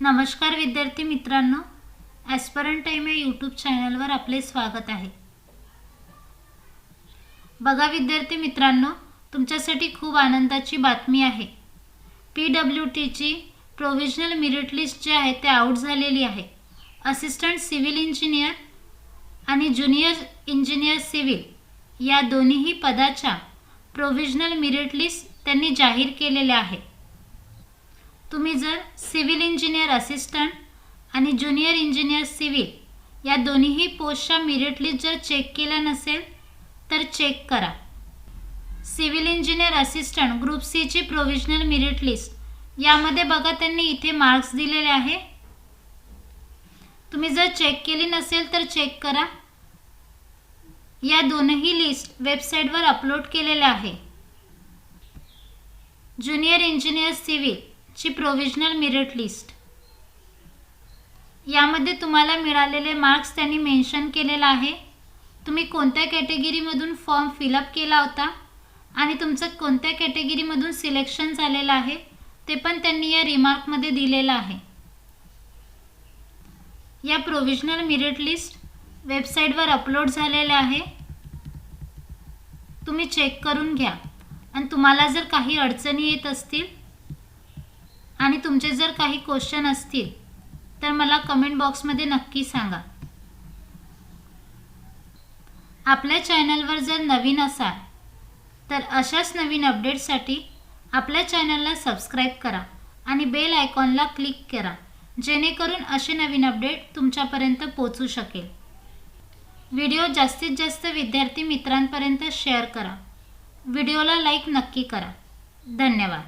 नमस्कार विद्यार्थी मित्रांनो ॲस्परंट टाईम या यूट्यूब चॅनलवर आपले स्वागत आहे. बघा विद्यार्थी मित्रांनो तुमच्यासाठी खूप आनंदाची बातमी आहे. पी डब्ल्यू टीची प्रोव्हिजनल मेरिट लिस्ट जी आहे ते आऊट झालेली आहे. असिस्टंट सिव्हिल इंजिनियर आणि ज्युनियर इंजिनियर सिव्हिल या दोन्हीही पदाच्या प्रोव्हिजनल मेरिट लिस्ट त्यांनी जाहीर केलेल्या आहे तुम्ही जर सिव्हिल इंजिनियर असिस्टंट आणि ज्युनियर इंजिनियर सिव्हिल या दोन्हीही पोस्टच्या मेरिट लिस्ट जर चेक केल्या नसेल तर चेक करा. सिव्हिल इंजिनियर असिस्टंट ग्रुप सीची प्रोव्हिजनल मेरिट लिस्ट यामध्ये बघा त्यांनी इथे मार्क्स दिलेले आहे. तुम्ही जर चेक केली नसेल तर चेक करा. या दोनही लिस्ट वेबसाईटवर अपलोड केलेल्या आहे. ज्युनियर इंजिनियर सिव्हिल ची प्रोव्हिजनल मेरिट लिस्ट यामध्ये तुम्हाला मिळालेले मार्क्स त्यांनी मेन्शन केलेलं आहे. तुम्ही कोणत्या कॅटेगरीमधून फॉर्म फिलअप केला होता? आणि तुमचं कोणत्या कॅटेगरीमधून सिलेक्शन झालेलं आहे? ते पण त्यांनी या रिमार्कमध्ये दिलेलं आहे. या प्रोव्हिजनल मेरिट लिस्ट वेबसाईटवर अपलोड झालेल्या आहे. तुम्ही चेक करून घ्या. आणि तुम्हाला जर काही अडचणी येत असतील आणि तुमचे जर काही क्वेश्चन असतील तर मला कमेंट बॉक्समध्ये नक्की सांगा. आपल्या चॅनलवर जर नवीन असाल तर अशाच नवीन अपडेट्ससाठी आपल्या चॅनलला सबस्क्राईब करा आणि बेल आयकॉनला क्लिक करा जेणेकरून असे नवीन अपडेट तुमच्यापर्यंत पोचू शकेल. व्हिडिओ जास्तीत जास्त विद्यार्थी मित्रांपर्यंत शेअर करा. व्हिडिओला लाईक नक्की करा. धन्यवाद.